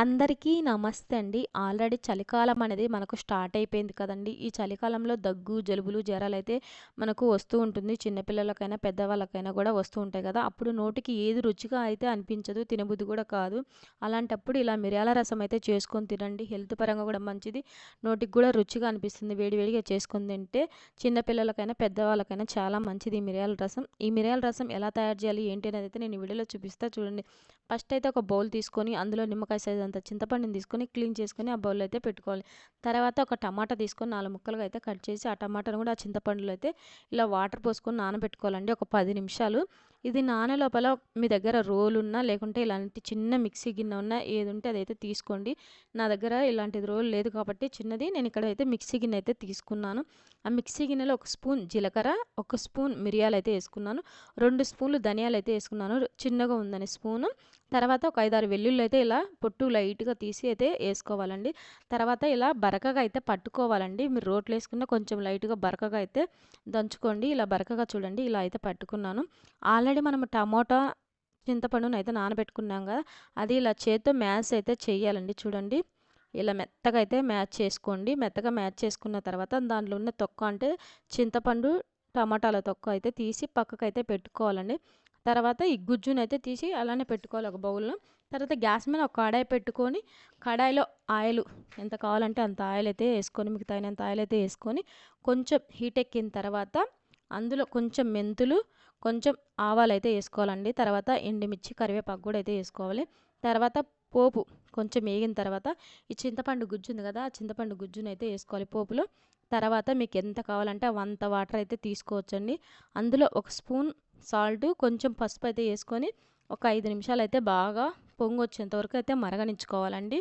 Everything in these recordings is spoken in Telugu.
అందరికీ నమస్తే అండి. ఆల్రెడీ చలికాలం అనేది మనకు స్టార్ట్ అయిపోయింది కదండి. ఈ చలికాలంలో దగ్గు జలుబులు జ్వరాలు అయితే మనకు వస్తూ ఉంటుంది. చిన్నపిల్లలకైనా పెద్దవాళ్ళకైనా కూడా వస్తూ ఉంటాయి కదా. అప్పుడు నోటికి ఏది రుచిగా అయితే అనిపించదు తినబుద్ధి కూడా కాదు. అలాంటప్పుడు ఇలా మిరియాల రసం అయితే చేసుకొని తినండి. హెల్త్ పరంగా కూడా మంచిది. నోటికి కూడా రుచిగా అనిపిస్తుంది. వేడివేడిగా చేసుకొని తింటే చిన్నపిల్లలకైనా పెద్దవాళ్ళకైనా చాలా మంచిది ఈ మిరియాల రసం. ఈ మిరియాల రసం ఎలా తయారు చేయాలి ఏంటి అనేది అయితే నేను వీడియోలో చూపిస్తా. చూడండి. ఫస్ట్ అయితే ఒక బౌల్ తీసుకొని అందులో నిమ్మకాయ సైజ్ అంత చింతపండుని తీసుకొని క్లీన్ చేసుకొని ఆ బౌల్ అయితే పెట్టుకోవాలి. తర్వాత ఒక టమాటా తీసుకొని నాలుగు ముక్కలుగా అయితే కట్ చేసి ఆ టమాటాను కూడా ఆ చింతపండులో అయితే ఇలా వాటర్ పోసుకొని నానబెట్టుకోవాలండి ఒక పది నిమిషాలు. ఇది నానే లోపల మీ దగ్గర రోల్ ఉన్నా లేకుంటే ఇలాంటి చిన్న మిక్సీ గిన్నె ఉన్నా ఏది ఉంటే అదైతే తీసుకోండి. నా దగ్గర ఇలాంటిది రోల్ లేదు కాబట్టి చిన్నది నేను ఇక్కడ అయితే మిక్సీ గిన్నె అయితే తీసుకున్నాను. ఆ మిక్సీ గిన్నెలో ఒక స్పూన్ జీలకర్ర ఒక స్పూన్ మిరియాలు అయితే వేసుకున్నాను. రెండు స్పూన్లు ధనియాలు అయితే వేసుకున్నాను. చిన్నగా ఉందని స్పూను. తర్వాత ఒక ఐదారు వెల్లుల్లి అయితే ఇలా పొట్టు లైట్గా తీసి అయితే వేసుకోవాలండి. తర్వాత ఇలా బరకగా అయితే పట్టుకోవాలండి. మీరు రోట్లు వేసుకున్న కొంచెం లైట్గా బరకగా అయితే దంచుకోండి. ఇలా బరకగా చూడండి ఇలా అయితే పట్టుకున్నాను. ఆల్రెడీ మనం టమోటా చింతపండును అయితే నానబెట్టుకున్నాం కదా అది ఇలా చేత్తో మ్యాష్ అయితే చేయాలండి చూడండి. ఇలా మెత్తగా అయితే మ్యాచ్ చేసుకోండి. మెత్తగా మ్యాచ్ చేసుకున్న తర్వాత దాంట్లో ఉన్న తొక్క అంటే చింతపండు టమాటాల తొక్క అయితే తీసి పక్కకు అయితే పెట్టుకోవాలండి. తర్వాత ఈ గుజ్జును అయితే తీసి అలానే పెట్టుకోవాలి ఒక బౌల్లో. తర్వాత గ్యాస్ మీద ఒక కడాయి పెట్టుకొని కడాయిలో ఆయిల్ ఎంత కావాలంటే అంత ఆయిల్ అయితే వేసుకొని మీకు తగినంత ఆయిల్ అయితే వేసుకొని కొంచెం హీట్ ఎక్కిన తర్వాత అందులో కొంచెం మెంతులు కొంచెం ఆవాలు అయితే వేసుకోవాలండి. తర్వాత ఎండుమిర్చి కరివేపాకు కూడా అయితే వేసుకోవాలి. తర్వాత పోపు కొంచెం వేగిన తర్వాత ఈ చింతపండు గుజ్జు ఉంది కదా ఆ చింతపండు గుజ్జును అయితే వేసుకోవాలి పోపులో. తర్వాత మీకు ఎంత కావాలంటే అంత వాటర్ అయితే తీసుకోవచ్చండి. అందులో ఒక స్పూన్ సాల్ట్ కొంచెం పసుపు అయితే వేసుకొని ఒక ఐదు నిమిషాలు అయితే బాగా పొంగు వచ్చేంత వరకు అయితే మరగనించుకోవాలండి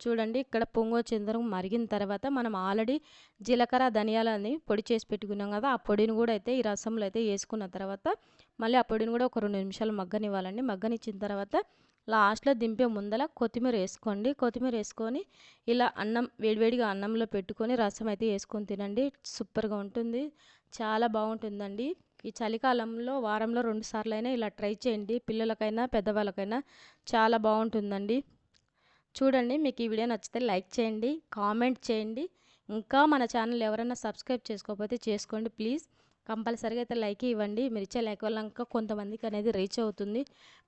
చూడండి ఇక్కడ పొంగు వచ్చేంత వరకు మరిగిన తర్వాత మనం ఆల్రెడీ జీలకర్ర ధనియాలని పొడి చేసి పెట్టుకున్నాం కదా ఆ పొడిని కూడా అయితే ఈ రసంలో అయితే వేసుకున్న తర్వాత మళ్ళీ ఆ పొడిని కూడా ఒక రెండు నిమిషాలు మగ్గనివ్వాలండి. మగ్గనిచ్చిన తర్వాత లాస్ట్లో దింపే ముందల కొత్తిమీర వేసుకోండి. కొత్తిమీర వేసుకొని ఇలా అన్నం వేడివేడిగా అన్నంలో పెట్టుకొని రసం అయితే వేసుకొని తినండి. సూపర్గా ఉంటుంది. చాలా బాగుంటుందండి. ఈ చలికాలంలో వారంలో రెండు సార్లైనా అయినా ఇలా ట్రై చేయండి. పిల్లలకైనా పెద్దవాళ్ళకైనా చాలా బాగుంటుందండి. చూడండి మీకు ఈ వీడియో నచ్చితే లైక్ చేయండి కామెంట్ చేయండి. ఇంకా మన ఛానల్ ఎవరైనా సబ్స్క్రైబ్ చేసుకోకపోతే చేసుకోండి ప్లీజ్. కంపల్సరీగా అయితే లైక్ ఇవ్వండి. మీరు ఇచ్చే లైక్ వల్ల ఇంకా కొంతమందికి అనేది రీచ్ అవుతుంది.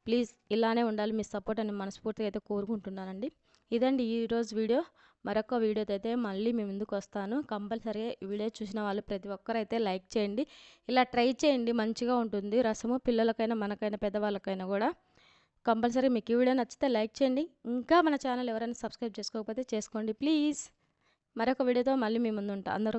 ప్లీజ్ ఇలానే ఉండాలి. మీ సపోర్ట్ అని మనస్ఫూర్తిగా అయితే కోరుకుంటున్నానండి. ఇదండి ఈరోజు వీడియో. మరొక వీడియోతో అయితే మళ్ళీ మీ ముందుకు వస్తాను. కంపల్సరీగా ఈ వీడియో చూసిన వాళ్ళు ప్రతి ఒక్కరైతే లైక్ చేయండి. ఇలా ట్రై చేయండి. మంచిగా ఉంటుంది. రసము పిల్లలకైనా మనకైనా పెద్దవాళ్ళకైనా కూడా. కంపల్సరీ మీకు ఈ వీడియో నచ్చితే లైక్ చేయండి. ఇంకా మన ఛానల్ ఎవరైనా సబ్స్క్రైబ్ చేసుకోకపోతే చేసుకోండి ప్లీజ్. మరొక వీడియోతో మళ్ళీ మీ ముందు ఉంటా. అందరూ